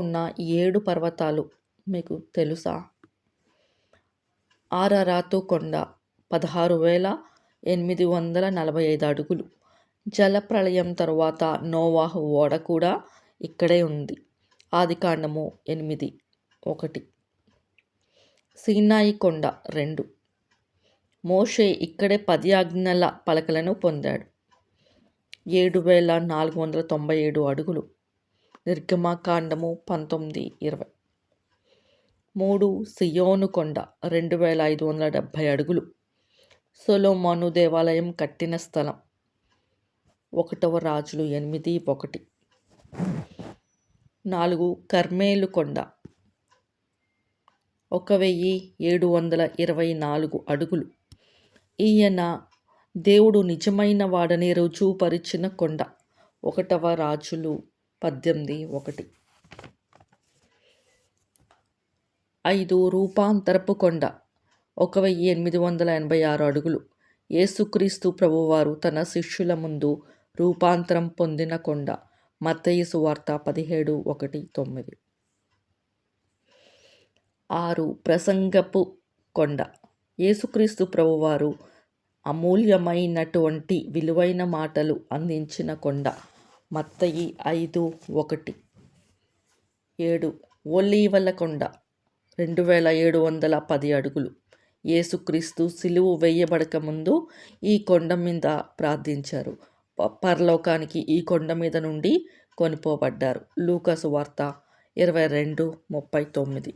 ఉన్న ఏడు పర్వతాలు మీకు తెలుసా? ఆరారాతు కొండ పదహారు వేల ఎనిమిది వందల నలభై ఐదు అడుగులు. జలప్రళయం తరువాత నోవాహు ఓడ కూడా ఇక్కడే ఉంది. ఆదికాండము ఎనిమిది ఒకటి. సీనాయి కొండ రెండు. మోషే ఇక్కడే పది ఆజ్ఞల పలకలను పొందాడు. ఏడు వేల నాలుగు వందల తొంభై ఏడు అడుగులు. నిర్గమాకాండము పంతొమ్మిది ఇరవై. మూడు సియోను కొండ రెండు వేల ఐదు వందల డెబ్భై అడుగులు. సొలోమాను దేవాలయం కట్టిన స్థలం. ఒకటవ రాజులు ఎనిమిది ఒకటి. నాలుగు కర్మేలు కొండ. ఒక వెయ్యి ఏడు వందల ఇరవై నాలుగు అడుగులు. ఈయన దేవుడు నిజమైన వాడని రుజువుపరిచిన కొండ. ఒకటవ రాజులు పద్దెనిమిది ఒకటి. ఐదు రూపాంతరపు కొండ ఒక వెయ్యి ఎనిమిది వందల ఎనభై ఆరు అడుగులు. యేసుక్రీస్తు ప్రభువారు తన శిష్యుల ముందు రూపాంతరం పొందిన కొండ మత్తయి సువార్త పదిహేడు ఒకటి తొమ్మిది. ఆరు ప్రసంగపు కొండ యేసుక్రీస్తు ప్రభువారు అమూల్యమైనటువంటి విలువైన మాటలు అందించిన కొండ మత్తయి ఐదు ఒకటి. ఏడు. ఒలీవల కొండ రెండు వేల ఏడు వందల పది అడుగులు. యేసుక్రీస్తు సిలువు వేయబడక ముందు ఈ కొండ మీద ప్రార్థించారు. పరలోకానికి ఈ కొండ మీద నుండి కొనిపోబడ్డారు. లూకసు వార్త ఇరవై రెండు ముప్పై తొమ్మిది.